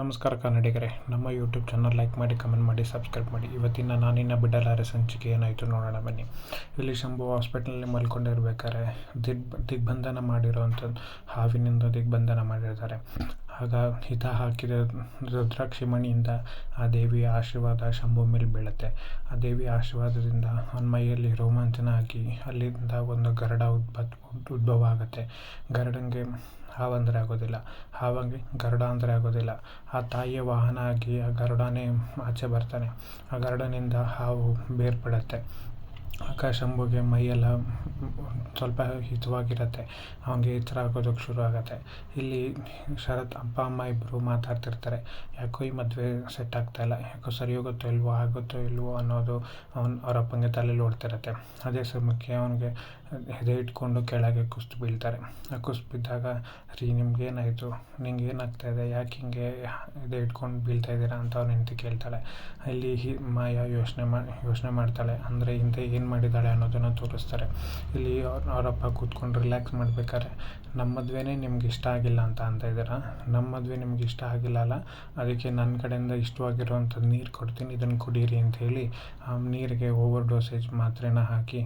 ನಮಸ್ಕಾರ ಕನ್ನಡಿಗರೇ, ನಮ್ಮ ಯೂಟ್ಯೂಬ್ ಚಾನಲ್ ಲೈಕ್ ಮಾಡಿ ಕಮೆಂಟ್ ಮಾಡಿ ಸಬ್ಸ್ಕ್ರೈಬ್ ಮಾಡಿ. ಇವತ್ತಿನ ನಾನಿನ್ನ ಬಿಡಲಾರೆ ಸಂಚಿಕೆ ಏನಾಯಿತು ನೋಡೋಣ ಬನ್ನಿ. ಇಲ್ಲಿ ಶಂಭು ಹಾಸ್ಪಿಟ್ಲಲ್ಲಿ ಮಲ್ಕೊಂಡಿರ್ಬೇಕಾದ್ರೆ ದಿಗ್ ದಿಗ್ಬಂಧನ ಮಾಡಿರೋವಂಥದ್ದು, ಹಾವಿನಿಂದ ದಿಗ್ಬಂಧನ ಮಾಡಿರ್ತಾರೆ. ಆಗ ಹಿತ ಹಾಕಿದ ರುದ್ರಾಕ್ಷಿ ಮಣಿಯಿಂದ ಆ ದೇವಿಯ ಆಶೀರ್ವಾದ ಶಂಭು ಮೇಲೆ ಬೀಳುತ್ತೆ. ಆ ದೇವಿಯ ಆಶೀರ್ವಾದದಿಂದ ಅವನ ಮೈಯಲ್ಲಿ ರೋಮಾಂಚನ ಆಗಿ ಅಲ್ಲಿಂದ ಒಂದು ಗರಡ ಉದ್ಭವ ಉದ್ಭವ ಆಗುತ್ತೆ. ಗರಡಂಗೆ ಹಾವಂದರೆ ಆಗೋದಿಲ್ಲ. ಹಾವಂಗೆ ಗರುಡ ಅಂದರೆ ಆಗೋದಿಲ್ಲ. ಆ ತಾಯಿಯ ವಾಹನ ಆಗಿ ಆ ಗರುಡನೇ ಆಚೆ ಬರ್ತಾನೆ. ಆ ಗರುಡನಿಂದ ಹಾವು ಬೇರ್ಪಡುತ್ತೆ. ಆಗ ಶಂಭುಗೆ ಮೈಯೆಲ್ಲ ಸ್ವಲ್ಪ ಹಿತವಾಗಿರುತ್ತೆ. ಅವನಿಗೆ ಥರ ಆಗೋದಕ್ಕೆ ಶುರು ಆಗುತ್ತೆ. ಇಲ್ಲಿ ಶರತ್ ಅಪ್ಪ, ಅಮ್ಮ ಇಬ್ಬರು ಮಾತಾಡ್ತಿರ್ತಾರೆ. ಯಾಕೋ ಈ ಮದುವೆ ಸೆಟ್ ಆಗ್ತಾಯಿಲ್ಲ ಯಾಕೋ ಸರಿ ಹೋಗುತ್ತೋ ಇಲ್ವೋ, ಆಗುತ್ತೋ ಇಲ್ವೋ ಅನ್ನೋದು ಅವ್ನು, ಅವರ ಅಪ್ಪಂಗೆ ತಲೆಯಲ್ಲಿ ಓಡ್ತಿರುತ್ತೆ. ಅದೇ ಸಮಯಕ್ಕೆ ಅವನಿಗೆ ಎದೆ ಇಟ್ಕೊಂಡು ಕೆಳಗೆ ಕುಸ್ತು ಬೀಳ್ತಾರೆ. ಆ ಕುಸ್ತು ಬಿದ್ದಾಗ, ರೀ ನಿಮ್ಗೇನಾಯಿತು ನಿಂಗೆ ಏನಾಗ್ತಾಯಿದೆ ಯಾಕೆ ಹಿಂಗೆ ಎದೆ ಇಟ್ಕೊಂಡು ಬೀಳ್ತಾ ಇದ್ದೀರಾ ಅಂತ ಅವ್ನು ಹೆಂಡ್ತಿ ಕೇಳ್ತಾಳೆ. ಇಲ್ಲಿ ಮಾಯ ಯೋಚನೆ ಮಾ, ಯೋಚನೆ ಮಾಡ್ತಾಳೆ. ಅಂದರೆ ಹಿಂದೆ ಏನು ಮಾಡಿದ್ದಾಳೆ ಅನ್ನೋದನ್ನು ತೋರಿಸ್ತಾರೆ. ಇಲ್ಲಿ ಅವ್ರ ಅವರಪ್ಪ ಕೂತ್ಕೊಂಡು ರಿಲ್ಯಾಕ್ಸ್ ಮಾಡ್ಬೇಕಾದ್ರೆ ನಮ್ಮ ಮದುವೆನೇ ನಿಮ್ಗೆ ಇಷ್ಟ ಆಗಿಲ್ಲ ಅಂತ ಅಂತ ಇದ್ದೀರಾ? ನಮ್ಮ ಮದುವೆ ನಿಮ್ಗೆ ಇಷ್ಟ ಆಗಿಲ್ಲ ಅಲ್ಲ, ಅದಕ್ಕೆ ನನ್ನ ಕಡೆಯಿಂದ ಇಷ್ಟವಾಗಿರುವಂಥದ್ದು ನೀರು ಕೊಡ್ತೀನಿ ಇದನ್ನು ಕುಡೀರಿ ಅಂತ ಹೇಳಿ, ಆ ನೀರಿಗೆ ಓವರ್ ಡೋಸೇಜ್ ಮಾತ್ರೆನ ಹಾಕಿ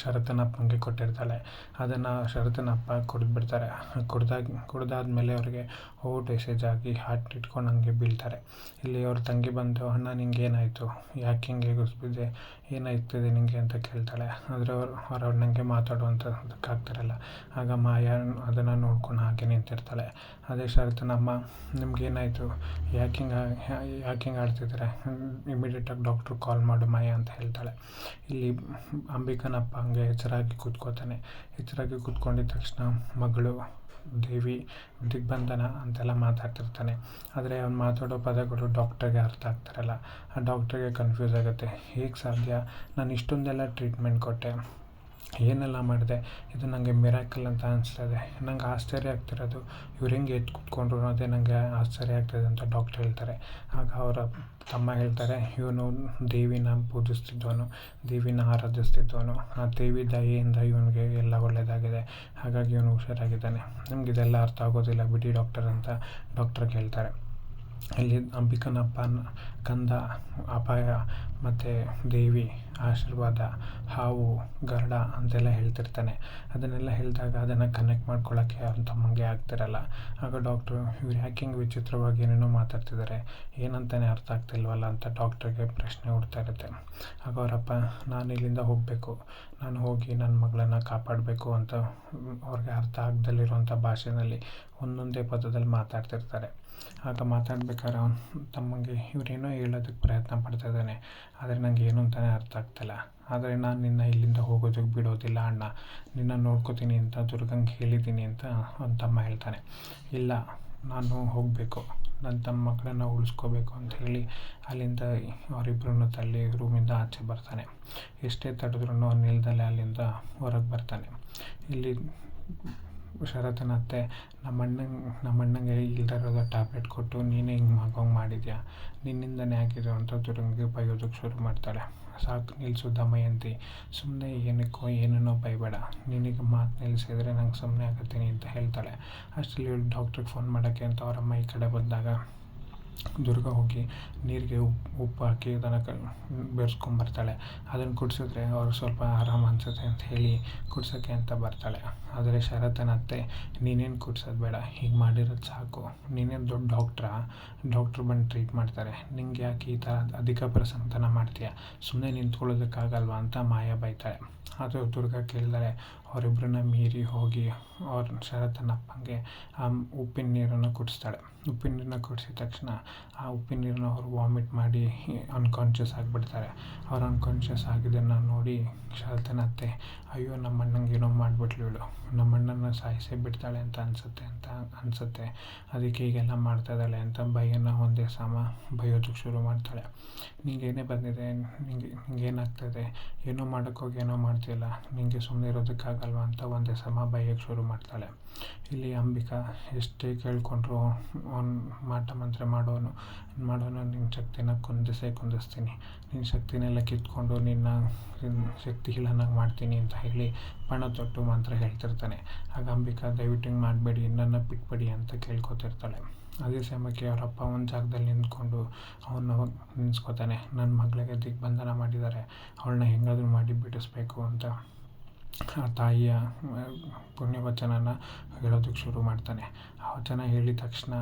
ಶರತನ ಅಪ್ಪಂಗೆ ಕೊಟ್ಟಿರ್ತಾಳೆ. ಅದನ್ನು ಶರತನ ಅಪ್ಪ ಕುಡಿದ್ಬಿಡ್ತಾರೆ. ಕುಡ್ದಾಗ, ಕುಡ್ದಾದ್ಮೇಲೆ ಅವ್ರಿಗೆ ಓವರ್ ಡೋಸೇಜ್ ಆಗಿ ಹಾರ್ಟ್ ಇಟ್ಕೊಂಡು ಹಂಗೆ ಬೀಳ್ತಾರೆ. ಇಲ್ಲಿ ಅವ್ರ ತಂಗಿ ಬಂದು, ಅಣ್ಣ ನಿಂಗೆ ಏನಾಯಿತು ಯಾಕೆ ಹಿಂಗೆ ಗುಸ್ಬಿದ್ದೆ ಏನಾಯ್ತದೆ ನಿನಗೆ ಅಂತ ಕೇಳ್ತಾಳೆ. ಆದರೆ ಅವ್ರು ಅವ್ರು ಅವ್ರು ಮಾತಾಡುವಂಥದ್ದಕ್ಕಾಗ್ತಿರಲ್ಲ ಆಗ ಮಾಯಾ ಅದನ್ನು ನೋಡ್ಕೊಂಡು ಹಾಗೆ ನಿಂತಿರ್ತಾಳೆ. ಅದೇ ಶರತನ ಅಮ್ಮ ನಿಮ್ಗೇನಾಯಿತು? ಯಾಕೆ ಹಿಂಗೆ ಯಾಕೆ ಹಿಂಗೆ ಆಡ್ತಿದ್ದಾರೆ ಇಮಿಡಿಯೇಟಾಗಿ ಡಾಕ್ಟ್ರು ಕಾಲ್ ಮಾಡು ಮಾಯಾ ಅಂತ ಹೇಳ್ತಾಳೆ. ಇಲ್ಲಿ ಅಂಬಿಕನಪ್ಪ ಹಂಗೆ ಎಚ್ಚರಾಗಿ ಕೂತ್ಕೋತಾನೆ. ಎಚ್ಚರಾಗಿ ಕೂತ್ಕೊಂಡಿದ್ದ ತಕ್ಷಣ ಮಗಳು ದೇವಿ ದಿಗ್ಬಂಧನ ಅಂತೆಲ್ಲ ಮಾತಾಡ್ತಿರ್ತಾನೆ. ಆದರೆ ಅವ್ನು ಮಾತಾಡೋ ಪದಗಳು ಡಾಕ್ಟರ್ಗೆ ಅರ್ಥ ಆಗ್ತಿರಲ್ಲ. ಆ ಡಾಕ್ಟ್ರಿಗೆ ಕನ್ಫ್ಯೂಸ್ ಆಗುತ್ತೆ. ಹೇಗೆ ಸಾಧ್ಯ? ನಾನು ಇಷ್ಟೊಂದೆಲ್ಲ ಟ್ರೀಟ್ಮೆಂಟ್ ಕೊಟ್ಟೆ. ಏನೆಲ್ಲ ಮಾಡಿದೆ? ಇದು ನನಗೆ ಮಿರಾಕಲ್ ಅಂತ ಅನಿಸ್ತದೆ. ನಂಗೆ ಆಶ್ಚರ್ಯ ಆಗ್ತಿರೋದು. ಇವ್ರು ಹೆಂಗೆ ಎದ್ದು ಕೂತ್ಕೊಂಡ್ರು ಅನ್ನೋದೇ ನನಗೆ ಆಶ್ಚರ್ಯ ಆಗ್ತದೆ ಅಂತ ಡಾಕ್ಟ್ರ್ ಹೇಳ್ತಾರೆ. ಆಗ ಅವರ ತಮ್ಮ ಹೇಳ್ತಾರೆ, ಇವನು ದೇವಿನ ಪೂಜಿಸ್ತಿದ್ದವನು, ದೇವಿನ ಆರಾಧಿಸ್ತಿದ್ದವನು. ಆ ದೇವಿ ದಯೆಯಿಂದ ಇವನಿಗೆ ಎಲ್ಲ ಒಳ್ಳೆಯದಾಗಿದೆ ಹಾಗಾಗಿ ಇವನು ಹುಷಾರಾಗಿದ್ದಾನೆ. ನಮ್ಗೆ ಇದೆಲ್ಲ ಅರ್ಥ ಆಗೋದಿಲ್ಲ, ಬಿಡಿ ಡಾಕ್ಟರ್ ಅಂತ ಡಾಕ್ಟರ್ ಕೇಳ್ತಾರೆ. ಇಲ್ಲಿ ಅಂಬಿಕನಪ್ಪ ಕಂದ ಅಪಾಯ ಮತ್ತು ದೇವಿ ಆಶೀರ್ವಾದ, ಹಾವು, ಗರಡ ಅಂತೆಲ್ಲ ಹೇಳ್ತಿರ್ತಾನೆ. ಅದನ್ನೆಲ್ಲ ಹೇಳಿದಾಗ ಅದನ್ನು ಕನೆಕ್ಟ್ ಮಾಡ್ಕೊಳ್ಳೋಕ್ಕೆ ಯಾರು ತಮ್ಮಂಗೆ ಆಗ್ತಿರಲ್ಲ. ಆಗ ಡಾಕ್ಟ್ರು ಇವ್ರು ಯಾಕೆ ವಿಚಿತ್ರವಾಗಿ ಏನೇನೋ ಮಾತಾಡ್ತಿದ್ದಾರೆ ಏನಂತಾನೆ ಅರ್ಥ ಆಗ್ತಿಲ್ವಲ್ಲ ಅಂತ ಡಾಕ್ಟ್ರಿಗೆ ಪ್ರಶ್ನೆ ಹುಡ್ತಾ ಇರುತ್ತೆ. ಆಗ ಅವರಪ್ಪ, ನಾನು ಇಲ್ಲಿಂದ ಹೋಗಬೇಕು. ನಾನು ಹೋಗಿ ನನ್ನ ಮಗಳನ್ನು ಕಾಪಾಡಬೇಕು ಅಂತ ಅವ್ರಿಗೆ ಅರ್ಥ ಆಗ್ದಲ್ಲಿರುವಂಥ ಭಾಷೆಯಲ್ಲಿ ಒಂದೊಂದೇ ಪದದಲ್ಲಿ ಮಾತಾಡ್ತಿರ್ತಾರೆ. ಆಗ ಮಾತಾಡ್ಬೇಕಾದ್ರೆ ಅವನು ತಮ್ಮಂಗೆ ಇವರೇನೋ ಹೇಳೋದಕ್ಕೆ ಪ್ರಯತ್ನ ಪಡ್ತಾ ಇದ್ದಾನೆ. ಆದರೆ ನನಗೆ ಏನು ಅಂತಲೇ ಅರ್ಥ ಆಗ್ತಿಲ್ಲ. ಆದರೆ ನಾನು ನಿನ್ನ ಇಲ್ಲಿಂದ ಹೋಗೋದಕ್ಕೆ ಬಿಡೋದಿಲ್ಲ ಅಣ್ಣ. ನಿನ್ನ ನೋಡ್ಕೋತೀನಿ ಅಂತ ದುರ್ಗಂಗೆ ಹೇಳಿದ್ದೀನಿ ಅಂತ ಅವ್ನ ತಮ್ಮ ಹೇಳ್ತಾನೆ. ಇಲ್ಲ, ನಾನು ಹೋಗಬೇಕು. ನನ್ನ ತಮ್ಮ ಮಕ್ಕಳನ್ನ ಉಳಿಸ್ಕೋಬೇಕು ಅಂತ ಹೇಳಿ ಅಲ್ಲಿಂದ ಅವರಿಬ್ಬರನ್ನು ತಳ್ಳಿ ರೂಮಿಂದ ಆಚೆ ಬರ್ತಾನೆ. ಎಷ್ಟೇ ತಡೆದ್ರೂ ಅವ್ನು ನಿಲ್ದಲ್ಲೇ ಅಲ್ಲಿಂದ ಹೊರಗೆ ಬರ್ತಾನೆ. ಇಲ್ಲಿ ಶರತನ ಅತ್ತೆ ನಮ್ಮ ಅಣ್ಣಂಗೆ ನಮ್ಮ ಅಣ್ಣಂಗೆ ಟ್ಯಾಬ್ಲೆಟ್ ಕೊಟ್ಟು ನೀನೇ ಹಿಂಗೆ ಮಗಂಗೆ ಮಾಡಿದ್ಯಾ? ನಿನ್ನಿಂದನೇ ಆಗಿದೆ ಅಂತ ದುರಂಗಿ ಬೈಯೋದಕ್ಕೆ ಶುರು ಮಾಡ್ತಾಳೆ ಸಾಕು ನಿಲ್ಲಿಸು ದಮಯಂತಿ. ಸುಮ್ಮನೆ ಏನಕ್ಕೋ ಏನೇನೋ ಬೈಬೇಡ. ನಿನಗೆ ಮಾತು ನಿಲ್ಲಿಸಿದ್ರೆ ನಂಗೆ ಸುಮ್ಮನೆ ಆಗುತ್ತೀನಿ ಅಂತ ಹೇಳ್ತಾಳೆ. ಅಷ್ಟರಲ್ಲಿ ಡಾಕ್ಟ್ರಿಗೆ ಫೋನ್ ಮಾಡೋಕ್ಕೆ ಅಂತ ಅವರಮ್ಮ ಈ ಕಡೆ ಬಂದಾಗ ದುರ್ಗ ಹೋಗಿ ನೀರಿಗೆ ಉಪ್ಪು ಉಪ್ಪು ಹಾಕಿ ಅದನ್ನು ಕ ಬೆರೆಸ್ಕೊಂಬರ್ತಾಳೆ ಅದನ್ನು ಕುಡಿಸಿದ್ರೆ ಅವ್ರು ಸ್ವಲ್ಪ ಆರಾಮ ಅನಿಸುತ್ತೆ ಅಂತ ಹೇಳಿ ಕುಡ್ಸೋಕ್ಕೆ ಅಂತ ಬರ್ತಾಳೆ. ಆದರೆ ಶರತನ ಅತ್ತೆ, ನೀನೇನು ಕುಡ್ಸೋದು ಬೇಡ, ಹೀಗೆ ಮಾಡಿರೋದು ಸಾಕು. ನೀನೇನು ದೊಡ್ಡ ಡಾಕ್ಟ್ರಾ ಡಾಕ್ಟ್ರು ಬಂದು ಟ್ರೀಟ್ ಮಾಡ್ತಾರೆ. ನಿಂಗೆ ಯಾಕೆ ಈ ಥರ ಅಧಿಕ ಪ್ರಸಂತನ ಮಾಡ್ತೀಯ? ಸುಮ್ಮನೆ ನಿಂತ್ಕೊಳ್ಳೋದಕ್ಕಾಗಲ್ವಾ? ಅಂತ ಮಾಯಾ ಬೈತಾಳೆ. ಅದು ದುರ್ಗ ಕೇಳಿದರೆ ಅವರಿಬ್ಬರನ್ನ ಮೀರಿ ಹೋಗಿ ಅವ್ರ ಶರತನ ಅಪ್ಪಂಗೆ ಆ ಉಪ್ಪಿನ ನೀರನ್ನು ಕುಡಿಸ್ತಾಳೆ. ಉಪ್ಪಿನ ನೀರನ್ನ ಕುಡಿಸಿದ ತಕ್ಷಣ ಆ ಉಪ್ಪಿನ ನೀರನ್ನ ಅವರು ವಾಮಿಟ್ ಮಾಡಿ ಅನ್ಕಾನ್ಷಿಯಸ್ ಆಗಿಬಿಡ್ತಾರೆ. ಅವ್ರು ಅನ್ಕಾನ್ಷಿಯಸ್ ಆಗಿದ್ದನ್ನು ನೋಡಿ ಶರತನ ಅತ್ತೆ ಅಯ್ಯೋ ನಮ್ಮ ಅಣ್ಣಂಗೆ ಏನೋ ಮಾಡಿಬಿಟ್ಲು ಇವಳು. ನಮ್ಮ ಅಣ್ಣನ ಸಾಯಿಸೇ ಬಿಡ್ತಾಳೆ ಅಂತ ಅನಿಸುತ್ತೆ ಅಂತ ಅನಿಸುತ್ತೆ. ಅದಕ್ಕೆ ಹೀಗೆಲ್ಲ ಮಾಡ್ತಾಯಿದ್ದಾಳೆ ಅಂತ ಭಯನ ಒಂದೇ ಸಮ ಬೈಯೋದಕ್ಕೆ ಶುರು ಮಾಡ್ತಾಳೆ. ನಿಂಗೇನೇ ಬಂದಿದೆ? ನಿಂಗೆ ನಿಂಗೇನಾಗ್ತದೆ ಏನೋ ಮಾಡೋಕ್ಕೋಗಿ ಏನೋ ಮಾಡ್ತಿಲ್ಲ. ನಿಂಗೆ ಸುಮ್ಮನೆ ಇರೋದಕ್ಕಾಗಲ್ವ ಅಂತ ಒಂದೇ ಸಮ ಬೈಯೋಕ್ಕೆ ಶುರು ಮಾಡ್ತಾಳೆ. ಇಲ್ಲಿ ಅಂಬಿಕಾ ಎಷ್ಟೇ ಕೇಳಿಕೊಂಡ್ರು, ಅವ್ನು ಮಾಟ ಮಂತ್ರ ಮಾಡೋನು ಮಾಡೋನು ನಿನ್ನ ಶಕ್ತಿನ ಕುಂದಿಸೇ ಕುಂದಿಸ್ತೀನಿ. ನಿನ್ನ ಶಕ್ತಿನೆಲ್ಲ ಕಿತ್ಕೊಂಡು ನಿನ್ನ ಶಕ್ತಿ ಹೀಳನಾಗಿ ಮಾಡ್ತೀನಿ ಅಂತ ಹೇಳಿ ಪಣ ತೊಟ್ಟು ಮಂತ್ರ ಹೇಳ್ತಿರ್ತಾನೆ. ಆಗ ಅಂಬಿಕಾ, ದಯವಿಟ್ಟು ಹಿಂಗೆ ಮಾಡಬೇಡಿ ನನ್ನ ಬಿಟ್ಬೇಡಿ ಅಂತ ಕೇಳ್ಕೊತಿರ್ತಾಳೆ. ಅದೇ ಸಮಯಕ್ಕೆ ಅವರಪ್ಪ ಒಂದು ಜಾಗದಲ್ಲಿ ನಿಂತ್ಕೊಂಡು ಅವನ್ನ ನಿನ್ಸ್ಕೊತಾನೆ ನನ್ನ ಮಗಳಿಗೆ ದಿಗ್ಬಂಧನ ಮಾಡಿದ್ದಾರೆ. ಅವಳನ್ನ ಹೆಂಗಾದರೂ ಮಾಡಿ ಬಿಡಿಸ್ಬೇಕು ಅಂತ. ಆ ತಾಯಿಯ ಪುಣ್ಯವಚನನ ಹೇಳೋದಕ್ಕೆ ಶುರು ಮಾಡ್ತಾನೆ. ಆ ವಚನ ಹೇಳಿದ ತಕ್ಷಣ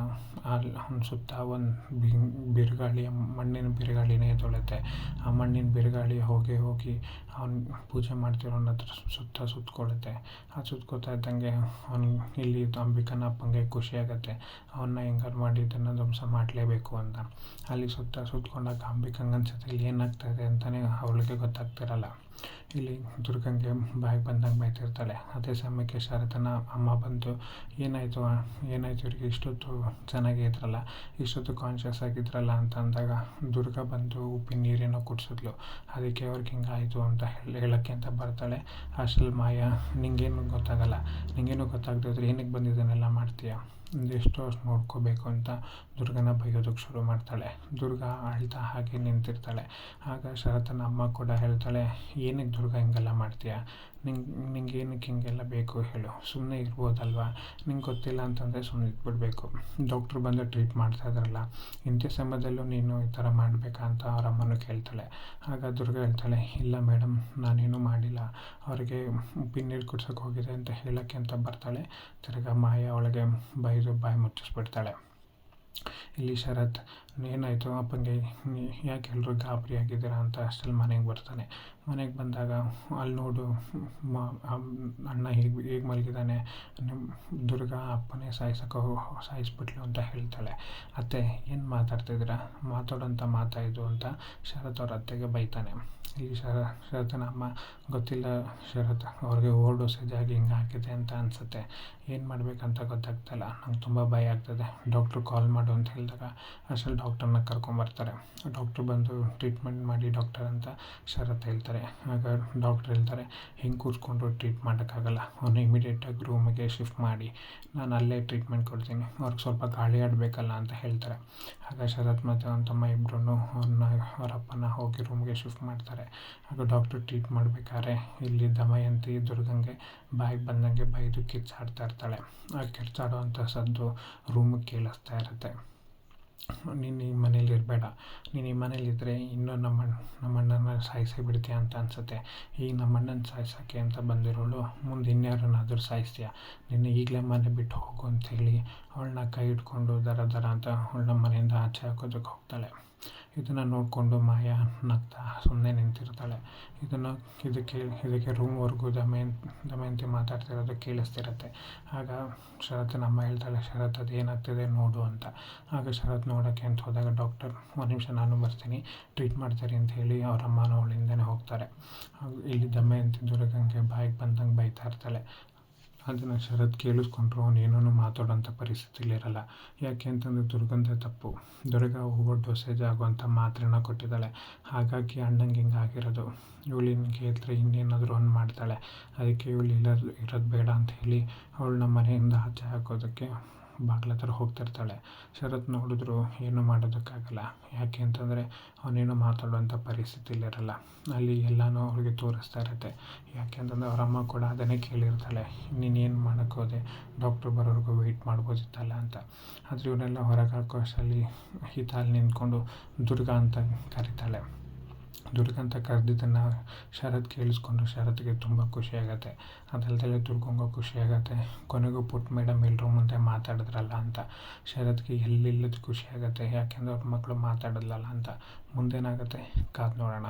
ಅಲ್ಲಿ ಅವ್ನ ಸುತ್ತ ಒಂದು ಬಿರುಗಾಳಿಯ ಮಣ್ಣಿನ ಬಿರುಗಾಳಿನೇ ಎದ್ದೇಳುತ್ತೆ ಆ ಮಣ್ಣಿನ ಬಿರುಗಾಳಿ ಹೋಗಿ ಹೋಗಿ ಅವ್ನು ಪೂಜೆ ಮಾಡ್ತಿರೋನ ಹತ್ರ ಸುತ್ತ ಸುತ್ಕೊಳ್ಳುತ್ತೆ ಆ ಸುತ್ಕೋತಾ ಇದ್ದಂಗೆ ಅವ್ನು ಇಲ್ಲಿ ಅಂಬಿಕನ ಅಪ್ಪಂಗೆ ಖುಷಿ ಆಗುತ್ತೆ. ಅವನ್ನ ಹೆಂಗಾರು ಮಾಡಿ ಇದನ್ನು ಧ್ವಂಸ ಮಾಡಲೇಬೇಕು ಅಂತ. ಅಲ್ಲಿ ಸುತ್ತ ಸುತ್ಕೊಂಡಾಗ ಅಂಬಿಕಂಗೆ ಅನ್ಸುತ್ತೆ, ಇಲ್ಲಿ ಏನಾಗ್ತಾಯಿದೆ ಅಂತಲೇ ಅವಳಿಗೆ ಗೊತ್ತಾಗ್ತಿರಲ್ಲ. ಇಲ್ಲಿ ದುರ್ಗಂಗೆ ಬಾಯಿಗೆ ಬಂದಂಗೆ ಬೈತಿರ್ತಾಳೆ ಅದೇ ಸಮಯಕ್ಕೆ ಶಾರದನ ಅಮ್ಮ ಬಂದು, ಏನಾಯಿತು ಏನಾಯಿತು ಇವ್ರಿಗೆ? ಇಷ್ಟೊತ್ತು ಚೆನ್ನಾಗೇ ಇದ್ರಲ್ಲ, ಇಷ್ಟೊತ್ತು ಕಾನ್ಷಿಯಸ್ ಆಗಿದ್ರಲ್ಲ ಅಂತ ಅಂದಾಗ ದುರ್ಗ ಬಂದು ಉಪ್ಪಿನ ನೀರೇನೋ ಕುಡಿಸಿದ್ಲು. ಅದಕ್ಕೆ ಅವ್ರಿಗೆ ಹಿಂಗಾಯಿತು ಅಂತ ಹೇಳಿ ಹೇಳೋಕ್ಕೆ ಅಂತ ಬರ್ತಾಳೆ. ಅಷ್ಟ್ರಲ್ಲಿ ಮಾಯ, ನಿಂಗೇನು ಗೊತ್ತಾಗಲ್ಲ. ನಿಂಗೇನು ಗೊತ್ತಾಗದಿದ್ರೆ ಏನಕ್ಕೆ ಬಂದಿದ್ದನ್ನೆಲ್ಲ ಮಾಡ್ತೀಯ? ಎಷ್ಟೋ ಅಷ್ಟು ನೋಡ್ಕೋಬೇಕು ಅಂತ ದುರ್ಗನ ಬೈಯೋದಕ್ಕೆ ಶುರು ಮಾಡ್ತಾಳೆ. ದುರ್ಗ ಅಳ್ತಾ ಹಾಗೆ ನಿಂತಿರ್ತಾಳೆ. ಆಗ ಶರತನ ಅಮ್ಮ ಕೂಡ ಹೇಳ್ತಾಳೆ, ಏನಕ್ಕೆ ದುರ್ಗ ಹಿಂಗೆಲ್ಲ ಮಾಡ್ತೀಯ? ನಿಂಗೆ ನಿಂಗೆ ಏನಕ್ಕೆ ಹಿಂಗೆಲ್ಲ ಬೇಕು ಹೇಳು. ಸುಮ್ಮನೆ ಇರ್ಬೋದಲ್ವಾ? ನಿಂಗೆ ಗೊತ್ತಿಲ್ಲ ಅಂತಂದರೆ ಸುಮ್ಮನೆ ಇಟ್ಬಿಡ್ಬೇಕು ಡಾಕ್ಟ್ರು ಬಂದು ಟ್ರೀಟ್ ಮಾಡ್ತಾ ಇದ್ರಲ್ಲ. ಇಂಥ ಸಮಯದಲ್ಲೂ ನೀನು ಈ ಥರ ಮಾಡಬೇಕಾ ಅಂತ ಅವ್ರ ಅಮ್ಮನೂ ಕೇಳ್ತಾಳೆ. ಆಗ ದುರ್ಗ ಹೇಳ್ತಾಳೆ, ಇಲ್ಲ ಮೇಡಮ್ ನಾನೇನು ಮಾಡಿಲ್ಲ. ಅವರಿಗೆ ಉಪ್ಪಿನೀರು ಕುಡ್ಸೋಕೆ ಹೋಗಿದೆ ಅಂತ ಹೇಳೋಕ್ಕೆ ಅಂತ ಬರ್ತಾಳೆ. ತಿರ್ಗಾ ಮಾಯ ಅವಳಿಗೆ ಬೈದು ಬಾಯಿ ಮುಚ್ಚಿಸ್ಬಿಡ್ತಾಳೆ. ಇಲ್ಲಿ ಶರತ್, ಏನಾಯಿತು? ಅಪ್ಪಂಗೆ ಯಾಕೆ ಎಲ್ಲರೂ ಗಾಬರಿ ಆಗಿದ್ದೀರಾ ಅಂತ ಅಷ್ಟರಲ್ಲಿ ಮನೆಗೆ ಬರ್ತಾನೆ. ಮನೆಗೆ ಬಂದಾಗ ಅಲ್ಲಿ ನೋಡು, ಮ ಅಣ್ಣ ಹೇಗೆ ಹೇಗೆ ಮಲಗಿದ್ದಾನೆ. ನಿಮ್ಮ ದುರ್ಗ ಅಪ್ಪನೇ ಸಾಯ್ಸಕ್ಕೆ ಸಾಯಿಸ್ಬಿಟ್ಲು ಅಂತ ಹೇಳ್ತಾಳೆ. ಅತ್ತೆ, ಏನು ಮಾತಾಡ್ತಿದ್ದೀರಾ ಮಾತಾಡೋಂಥ ಮಾತಾ ಇದು ಅಂತ ಶರತ್ ಅವ್ರ ಅತ್ತೆಗೆ ಬೈತಾನೆ. ಇಲ್ಲಿ ಶರ ಶರತನ ಅಮ್ಮ ಗೊತ್ತಿಲ್ಲ ಶರತ್, ಅವ್ರಿಗೆ ಓಲ್ಡ್ ಆಗಿ ಹಿಂಗೆ ಆಗಿದೆ ಅಂತ ಅನಿಸುತ್ತೆ. ಏನು ಮಾಡಬೇಕಂತ ಗೊತ್ತಾಗ್ತಾಯಿಲ್ಲ ನಂಗೆ ತುಂಬ ಭಯ ಆಗ್ತದೆ. ಡಾಕ್ಟ್ರು ಕಾಲ್ ಮಾಡು ಅಂತ ಹೇಳಿದಾಗ ಅಷ್ಟರಲ್ಲಿ ಡಾಕ್ಟರ್ನ ಕರ್ಕೊಂಬರ್ತಾರೆ ಡಾಕ್ಟ್ರು ಬಂದು ಟ್ರೀಟ್ಮೆಂಟ್ ಮಾಡಿ ಡಾಕ್ಟರ್ ಅಂತ ಶರತ್ ಹೇಳ್ತಾರೆ. ಆಗ ಡಾಕ್ಟ್ರ್ ಹೇಳ್ತಾರೆ, ಹಿಂಗೆ ಕೂರಿಸ್ಕೊಂಡು ಟ್ರೀಟ್ ಮಾಡೋಕ್ಕಾಗಲ್ಲ. ಅವನು ಇಮಿಡಿಯೇಟಾಗಿ ರೂಮಿಗೆ ಶಿಫ್ಟ್ ಮಾಡಿ. ನಾನು ಅಲ್ಲೇ ಟ್ರೀಟ್ಮೆಂಟ್ ಕೊಡ್ತೀನಿ. ಅವ್ರಿಗೆ ಸ್ವಲ್ಪ ಗಾಳಿ ಆಡಬೇಕಲ್ಲ ಅಂತ ಹೇಳ್ತಾರೆ. ಆಗ ಶರತ್ ಮತ್ತು ಅವನ ತಮ್ಮ ಇಬ್ಬರೂ ಅವ್ರನ್ನ ಅವರಪ್ಪನ ಹೋಗಿ ರೂಮ್ಗೆ ಶಿಫ್ಟ್ ಮಾಡ್ತಾರೆ. ಆಗ ಡಾಕ್ಟ್ರು ಟ್ರೀಟ್ ಮಾಡ್ಬೇಕಾದ್ರೆ ಇಲ್ಲಿ ದಮಯಂತಿ, ದುರ್ಗಂಗೆ ಬಾಯಿಗೆ ಬಂದಂಗೆ ಬೈದು ಕಿರ್ಚಾಡ್ತಾ ಇರ್ತಾಳೆ. ಆ ಕಿರ್ಚಾಡುವಂಥ ಸದ್ದು ರೂಮಿಗೆ ಕೇಳಿಸ್ತಾ ಇರುತ್ತೆ. ನೀನು ಈ ಮನೇಲಿ ಇರಬೇಡ. ನೀನು ಈ ಮನೇಲಿದ್ದರೆ ಇನ್ನೂ ನಮ್ಮ ನಮ್ಮ ಅಣ್ಣನ ಸಾಯಿಸೇ ಬಿಡ್ತೀಯ ಅಂತ ಅನಿಸುತ್ತೆ. ಈಗ ನಮ್ಮ ಅಣ್ಣನ ಸಾಯ್ಸೋಕ್ಕೆ ಅಂತ ಬಂದಿರೋಳು, ಮುಂದೆ ಇನ್ಯಾರನ್ನಾದರೂ ಸಾಯಿಸ್ತೀಯ? ನಿನ್ನ ಈಗಲೇ ಮನೆ ಬಿಟ್ಟು ಹೋಗು ಅಂತೇಳಿ ಅವಳನ್ನ ಕೈ ಹಿಡ್ಕೊಂಡು ದರ ದರ ಅಂತ ಅವಳನ್ನ ಮನೆಯಿಂದ ಆಚೆ ಹಾಕೋದಕ್ಕೆ ಹೋಗ್ತಾಳೆ. ಇದನ್ನು ನೋಡಿಕೊಂಡು ಮಾಯಾ ನಗ್ತಾ ಸುಮ್ಮನೆ ನಿಂತಿರ್ತಾಳೆ. ಇದನ್ನು ಇದಕ್ಕೆ ಇದಕ್ಕೆ ರೂಮ್ವರೆಗೂ ದಮಯಂತಿ ದಮಯಂತಿ ಮಾತಾಡ್ತಿರೋದು ಕೇಳಿಸ್ತಿರುತ್ತೆ. ಆಗ ಶರತ್ ಅಮ್ಮ ಹೇಳ್ತಾಳೆ, ಶರತ್ ಅದು ಏನಾಗ್ತಿದೆ ನೋಡು ಅಂತ. ಆಗ ಶರತ್ ನೋಡೋಕ್ಕೆ ಅಂತ ಹೋದಾಗ, ಡಾಕ್ಟರ್, ಒಂದು ನಿಮಿಷ ನಾನು ಬರ್ತೀನಿ. ಟ್ರೀಟ್ ಮಾಡ್ತಾರೆ ಅಂತ ಹೇಳಿ ಅವ್ರ ಅಮ್ಮನೂ ಅವಳಿಂದನೇ ಹೋಗ್ತಾರೆ. ಇಲ್ಲಿ ದಮಯಂತಿ ದುರ್ಗಂಗೆ ಬಾಯಿಗೆ ಬಂದಂಗೆ ಬೈತಾ ಇರ್ತಾಳೆ. ಅದನ್ನು ಶರತ್ ಕೇಳಿಸ್ಕೊಂಡ್ರು ಅವ್ನು ಏನೂ ಮಾತಾಡೋಂಥ ಪರಿಸ್ಥಿತಿಲಿರಲ್ಲ ಯಾಕೆ ಅಂತಂದರೆ ದುರ್ಗಂಧ ತಪ್ಪು. ದುರ್ಗ ಓವರ್ ಡೋಸೇಜ್ ಆಗುವಂಥ ಮಾತ್ರೆನ ಕೊಟ್ಟಿದ್ದಾಳೆ. ಹಾಗಾಗಿ ಅಣ್ಣಂಗೆ ಹಿಂಗೆ ಆಗಿರೋದು. ಇವಳು ಹಿಂಗೆ ಕೇಳಿದ್ರೆ ಇನ್ನೇನಾದರೂ ಒಂದು ಮಾಡ್ತಾಳೆ. ಅದಕ್ಕೆ ಇವಳು ಇಲ್ಲ ಇರೋದು ಬೇಡ ಅಂತ ಹೇಳಿ ಅವಳನ್ನ ಮನೆಯಿಂದ ಆಚೆ ಹಾಕೋದಕ್ಕೆ ಬಾಗ್ಲ ಹತ್ರ ಹೋಗ್ತಿರ್ತಾಳೆ. ಶರತ್ ನೋಡಿದ್ರು ಏನೂ ಮಾಡೋದಕ್ಕಾಗಲ್ಲ. ಯಾಕೆ ಅಂತಂದರೆ ಅವನೇನು ಮಾತಾಡುವಂಥ ಪರಿಸ್ಥಿತಿಲಿರಲ್ಲ ಅಲ್ಲಿ ಎಲ್ಲನೂ ಅವ್ರಿಗೆ ತೋರಿಸ್ತಾ ಇರುತ್ತೆ. ಯಾಕೆ ಅಂತಂದರೆ ಅವ್ರ ಅಮ್ಮ ಕೂಡ ಅದನ್ನೇ ಕೇಳಿರ್ತಾಳೆ. ನೀನೇನು ಮಾಡೋಕ್ಕೆ ಹೋದೆ? ಡಾಕ್ಟ್ರು ಬರೋವರೆಗೂ ವೆಯ್ಟ್ ಮಾಡ್ಬೋದಿತ್ತಲ್ಲ ಅಂತ. ಆದರೆ ಇವನ್ನೆಲ್ಲ ಹೊರಗೆ ಹಾಕೋ ಅಷ್ಟರಲ್ಲಿ ಅಲ್ಲಿ ನಿಂತ್ಕೊಂಡು ದುರ್ಗಾ ಅಂತ ಕರಿತಾಳೆ. ದುರ್ಗ ಅಂತ ಕರೆದಿದ್ದನ್ನು ಶರತ್ ಕೇಳಿಸ್ಕೊಂಡು ಶರತ್ಗೆ ತುಂಬ ಖುಷಿಯಾಗತ್ತೆ ಅದಲ್ದಲೆ ದುರ್ಗಂಗೂ ಖುಷಿಯಾಗತ್ತೆ ಕೊನೆಗೂ ಪುಟ್ ಮೇಡಮ್ ಎಲ್ಲರೂ ಮುಂದೆ ಮಾತಾಡಿದ್ರಲ್ಲ ಅಂತ. ಶರತ್ಗೆ ಎಲ್ಲಿಲ್ಲದ ಖುಷಿಯಾಗತ್ತೆ ಯಾಕೆಂದರೆ ಅವ್ರ ಮಕ್ಕಳು ಮಾತಾಡಲ್ಲಲ್ಲ ಅಂತ. ಮುಂದೇನಾಗತ್ತೆ? ಕಾದು ನೋಡೋಣ.